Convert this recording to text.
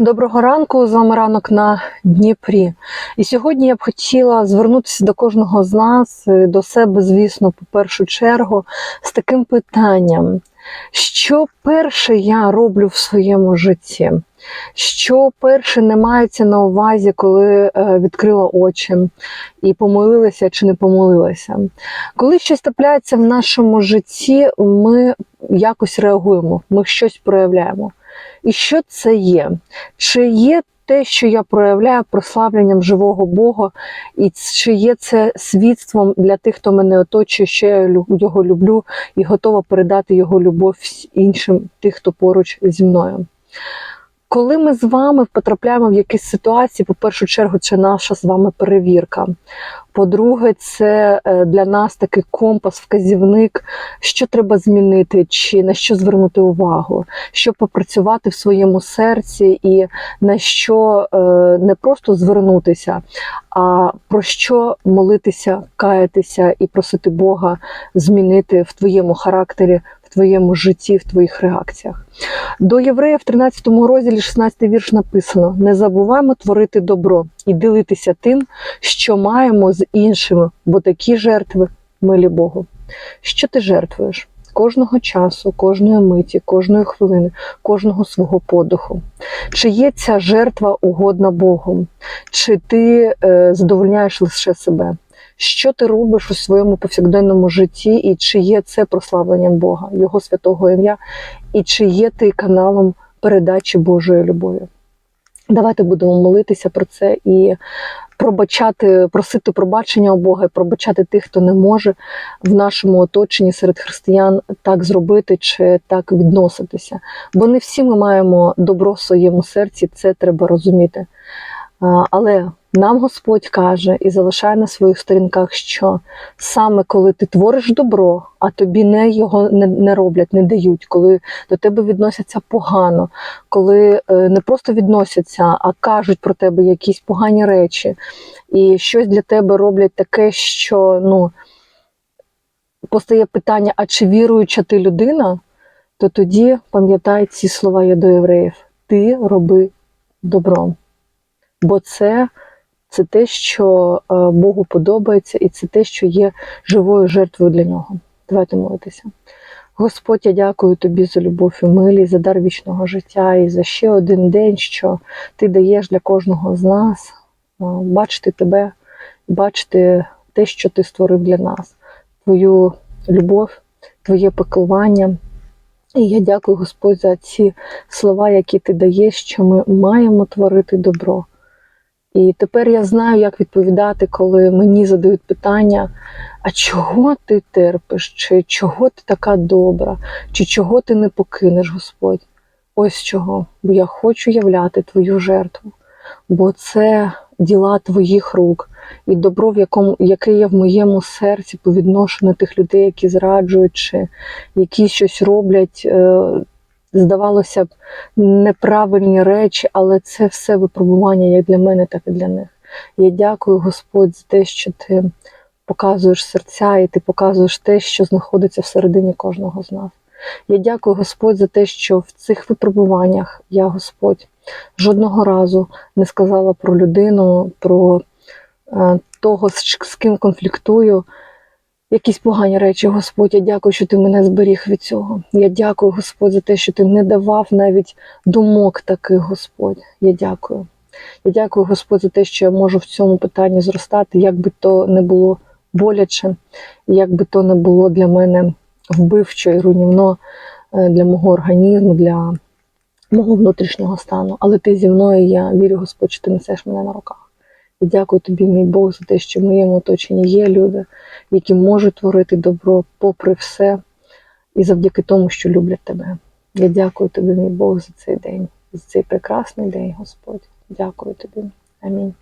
Доброго ранку, з вами ранок на Дніпрі. І сьогодні я б хотіла звернутися до кожного з нас, е, до себе, звісно, по першу чергу, з таким питанням: що перше я роблю в своєму житті? Що перше не мається на увазі, коли е, відкрила очі і помолилася чи не помолилася? Коли щось трапляється в нашому житті, ми якось реагуємо, ми щось проявляємо. І що це є? Чи є те, що я проявляю прославленням живого Бога, і чи є це свідством для тих, хто мене оточує, що я його люблю і готова передати його любов іншим, тих, хто поруч зі мною? Коли ми з вами потрапляємо в якісь ситуації, по першу чергу, це наша з вами перевірка. По-друге, це е, для нас такий компас, вказівник, що треба змінити, чи на що звернути увагу, що попрацювати в своєму серці, і на що е, не просто звернутися, а про що молитися, каятися і просити Бога змінити в твоєму характері, твоєму житті, в твоїх реакціях. До євреїв в 13 розділі 16 вірш написано: не забуваємо творити добро і ділитися тим, що маємо з іншими, бо такі жертви милі Богу. Що ти жертвуєш? Кожного часу, кожної миті, кожної хвилини, кожного свого подиху. Чи є ця жертва угодна Богу? Чи ти е, задовольняєш лише себе? Що ти робиш у своєму повсякденному житті, і чи є це прославленням Бога, Його святого ім'я, і чи є ти каналом передачі Божої любові? Давайте будемо молитися про це і пробачати, просити пробачення у Бога і пробачати тих, хто не може в нашому оточенні серед християн так зробити чи так відноситися. Бо не всі ми маємо добро в своєму серці, це треба розуміти. Але нам Господь каже і залишає на своїх сторінках, що саме коли ти твориш добро, а тобі не його не, не роблять, не дають, коли до тебе відносяться погано, коли е, не просто відносяться, а кажуть про тебе якісь погані речі, і щось для тебе роблять таке, що ну постає питання: а чи віруюча ти людина? То тоді пам'ятай ці слова я до євреїв: ти роби добро. Бо це, це те, що е, Богу подобається, і це те, що є живою жертвою для нього. Давайте молитися. Господь, я дякую тобі за любов і милість, за дар вічного життя і за ще один день, що ти даєш для кожного з нас е, бачити тебе, бачити те, що ти створив для нас, твою любов, твоє пеклування. І я дякую, Господь, за ці слова, які ти даєш, що ми маємо творити добро. І тепер я знаю, як відповідати, коли мені задають питання: а чого ти терпиш? Чи чого ти така добра, чи чого ти не покинеш, Господь? Ось чого. Бо я хочу являти твою жертву, бо це діла твоїх рук, і добро, в якому, яке є в моєму серці по відношенню тих людей, які зраджують, чи які щось роблять. Здавалося б, неправильні речі, але це все випробування як для мене, так і для них. Я дякую, Господь, за те, що ти показуєш серця і ти показуєш те, що знаходиться всередині кожного з нас. Я дякую, Господь, за те, що в цих випробуваннях я, Господь, жодного разу не сказала про людину, про е, того, з ким конфліктую. Якісь погані речі, Господь, я дякую, що ти мене зберіг від цього. Я дякую, Господь, за те, що ти не давав навіть думок таких, Господь. Я дякую. Я дякую, Господь, за те, що я можу в цьому питанні зростати, як би то не було боляче, як би то не було для мене вбивчо і руйнівно е, для мого організму, для мого внутрішнього стану. Але ти зі мною, я вірю, Господь, що ти несеш мене на руках. І дякую тобі, мій Бог, за те, що в моєму оточенні є люди, які можуть творити добро попри все, і завдяки тому, що люблять тебе. Я дякую тобі, мій Бог, за цей день, за цей прекрасний день, Господь. Дякую тобі. Амінь.